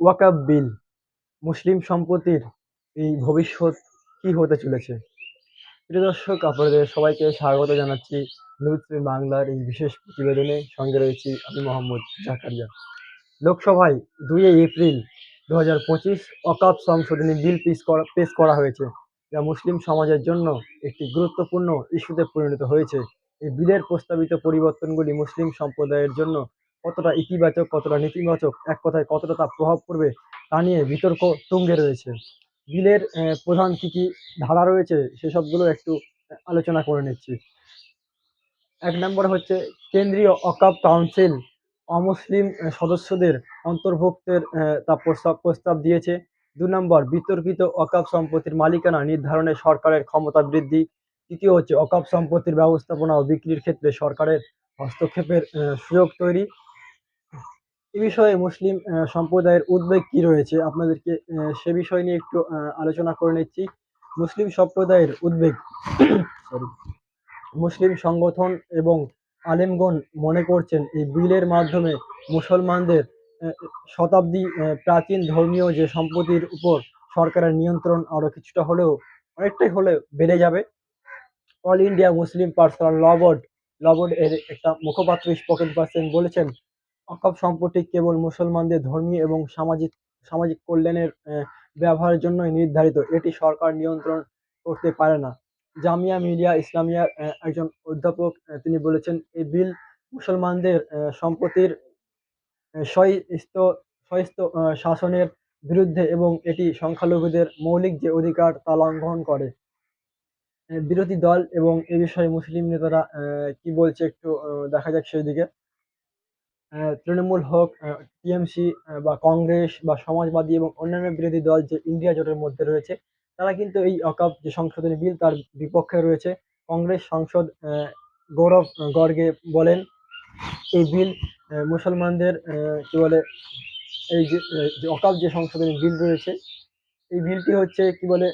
ওয়াকাব বিল মুসলিম সম্পত্তির এই ভবিষ্যৎ কি হতে চলেছে? প্রিয় দর্শক, আপনাদের সবাইকে স্বাগত জানাচ্ছি নিউজ বাংলার এই বিশেষ প্রতিবেদনে। সঙ্গে রয়েছি আমি মোহাম্মদ জাকারিয়া। লোকসভায় দুই এপ্রিল দু হাজার পঁচিশ অকাপ সংশোধনী বিল পেশ করা পেশ করা হয়েছে, যা মুসলিম সমাজের জন্য একটি গুরুত্বপূর্ণ ইস্যুতে পরিণত হয়েছে। এই বিলের প্রস্তাবিত পরিবর্তনগুলি মুসলিম সম্প্রদায়ের জন্য কতটা ইতিবাচক, কতটা নেতিবাচক, এক কথায় কতটা তা প্রভাব পড়বে তা নিয়ে বিতর্ক তুঙ্গে রয়েছে। বিলের প্রধান কি কি ধারা রয়েছে সেসবগুলো একটু আলোচনা করে নিচ্ছি। এক নম্বর হচ্ছে কেন্দ্রীয় অকাপ কাউন্সিল অমুসলিম সদস্যদের অন্তর্ভুক্তের তা প্রস্তাব প্রস্তাব দিয়েছে। দু নম্বর, বিতর্কিত অকাপ সম্পত্তির মালিকানা নির্ধারণে সরকারের ক্ষমতা বৃদ্ধি। তৃতীয় হচ্ছে অকাপ সম্পত্তির ব্যবস্থাপনা ও বিক্রির ক্ষেত্রে সরকারের হস্তক্ষেপের সুযোগ তৈরি। এ বিষয়ে মুসলিম সম্প্রদায়ের উদ্বেগ কি রয়েছে? আপনাদেরকে সে বিষয় নিয়ে একটু আলোচনা করে নিচ্ছি। মুসলিম সম্প্রদায়ের উদ্বেগ। সরি মুসলিম সংগঠন এবং আলেমগণ মনে করছেন এই বিলের মাধ্যমে মুসলমানদের শতাব্দী প্রাচীন ধর্মীয় যে সম্পত্তির উপর সরকারের নিয়ন্ত্রণ আরও কিছুটা হলেও অনেকটাই হলেও বেড়ে যাবে। All India Muslim Personal Law Board law board এর একটা মুখপাত্র স্পোকেন পার্সন বলেছেন অকাপ সম্পত্তি কেবল মুসলমানদের ধর্মীয় এবং সামাজিক সামাজিক কল্যাণের ব্যবহারের জন্যই নির্ধারিত। এটি সরকার নিয়ন্ত্রণ করতে পারে না। জামিয়া মিলিয়া ইসলামিয়ার একজন অধ্যাপক তিনি বলেছেন এই বিল মুসলমানদের সম্পত্তির স্বইস্ত শাসনের বিরুদ্ধে এবং এটি সংখ্যালঘুদের মৌলিক যে অধিকার তা লঙ্ঘন করে। বিরোধী দল এবং এ বিষয়ে মুসলিম নেতারা কি বলছে একটু দেখা যাক সেই দিকে তৃণমূল হোক টিএমসি বা কংগ্রেস, বা সমাজবাদী এবং অন্যান্য বিরোধী দল যে ইন্ডিয়া জোটের মধ্যে রয়েছে, তারা কিন্তু এই অকাপ যে সংশোধনী বিল তার বিপক্ষে রয়েছে। কংগ্রেস সাংসদ গৌরব গর্গে বলেন, এই বিল মুসলমানদের কি বলে, এই যে অকাপ যে সংশোধনী বিল রয়েছে, এই বিলটি হচ্ছে, কি বলে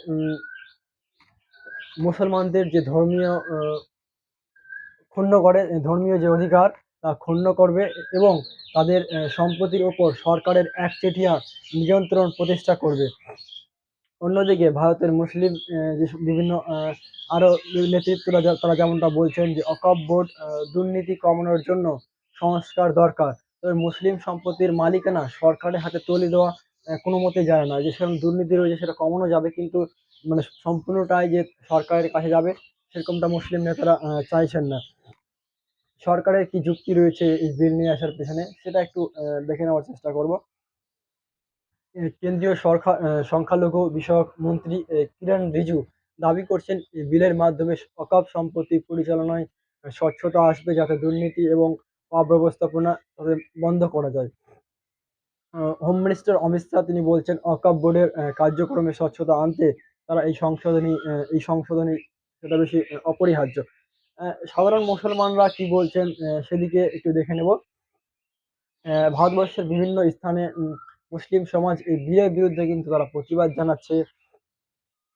মুসলমানদের যে ধর্মীয় ক্ষুণ্ণ করে, ধর্মীয় যে অধিকার তা ক্ষুণ্ণ করবে এবং তাদের সম্পত্তির ওপর সরকারের একচেটিয়া নিয়ন্ত্রণ প্রতিষ্ঠা করবে। অন্যদিকে ভারতের মুসলিম বিভিন্ন আরও নেতৃত্বরা তারা যেমনটা বলছেন যে অকাপ বোর্ড দুর্নীতি কমানোর জন্য সংস্কার দরকার। তবে মুসলিম সম্পত্তির মালিকানা সরকারের হাতে তুলে দেওয়া কোনো মতে যায় না। যে সেরকম দুর্নীতি রয়েছে সেটা কমানো যাবে কিন্তু মানে সম্পূর্ণটাই যে সরকারের কাছে যাবে, সেরকমটা মুসলিম নেতারা চাইছেন না। সরকারের কি যুক্তি রয়েছে এই বিল নিয়ে আসার পেছনে, সেটা একটু দেখে নেওয়ার চেষ্টা করব। কেন্দ্রীয় সরকার সংখ্যালঘু বিষয়ক মন্ত্রী কিরণ রিজু দাবি করছেন এই বিলের মাধ্যমে অকাপ সম্পত্তি পরিচালনায় স্বচ্ছতা আসবে যাতে দুর্নীতি এবং অব্যবস্থাপনা বন্ধ করা যায়। হোম মিনিস্টার অমিত শাহ তিনি বলছেন, অকাপ বোর্ডের কার্যক্রমে স্বচ্ছতা আনতে তারা এই সংশোধনী এই সংশোধনী, সেটা বেশি অপরিহার্য। সাধারণ মুসলমানরা কি বলছেন সেদিকে একটু দেখে নেব। ভারতবর্ষের বিভিন্ন স্থানে মুসলিম সমাজ এই বিয়ের বিরুদ্ধে কিন্তু তারা প্রতিবাদ জানাচ্ছে।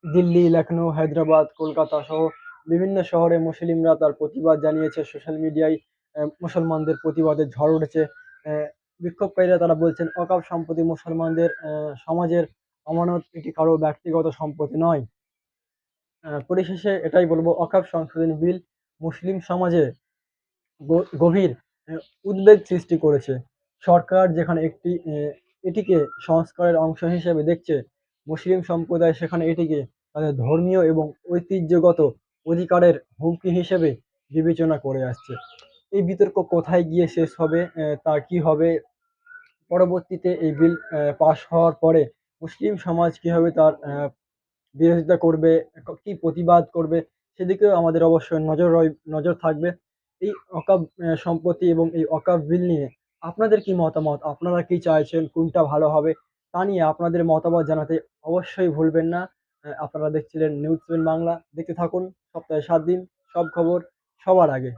দিল্লি লখনৌ হায়দ্রাবাদ, কলকাতা সহ বিভিন্ন শহরে মুসলিমরা তার প্রতিবাদ জানিয়েছে। সোশ্যাল মিডিয়ায় মুসলমানদের প্রতিবাদের ঝড় উঠেছে। বিক্ষোভকারীরা তারা বলছেন অকাপ সম্পত্তি মুসলমানদের সমাজের অমানত এটি কারও ব্যক্তিগত সম্পত্তি নয়। পরিশেষে এটাই বলব অকাপ সংশোধনী বিল মুসলিম সমাজে গভীর উদ্বেগ সৃষ্টি করেছে। সরকার যেখানে একটি এটিকে সংস্কারের অংশ হিসেবে দেখছে, মুসলিম সম্প্রদায় সেখানে এটিকে তাদের ধর্মীয় এবং ঐতিহ্যগত অধিকারের হুমকি হিসেবে বিবেচনা করে আসছে। এই বিতর্ক কোথায় গিয়ে শেষ হবে তা কি হবে? পরবর্তীতে এই বিল পাশ হওয়ার পরে মুসলিম সমাজ কীভাবে তার বিরোধিতা করবে কি প্রতিবাদ করবে? সেদিকেও আমাদের অবশ্যই নজর নজর থাকবে। এই অকাব সম্পত্তি এবং এই অকাব বিল নিয়ে আপনাদের কি মতামত? আপনারা কি চাইছেন? কোনটা ভালো হবে? তা নিয়ে আপনাদের মতামত জানাতে অবশ্যই ভুলবেন না। আপনারা দেখছিলেন নিউজ বাংলা। দেখতে থাকুন সপ্তাহে সাত দিন। সব খবর সবার আগে।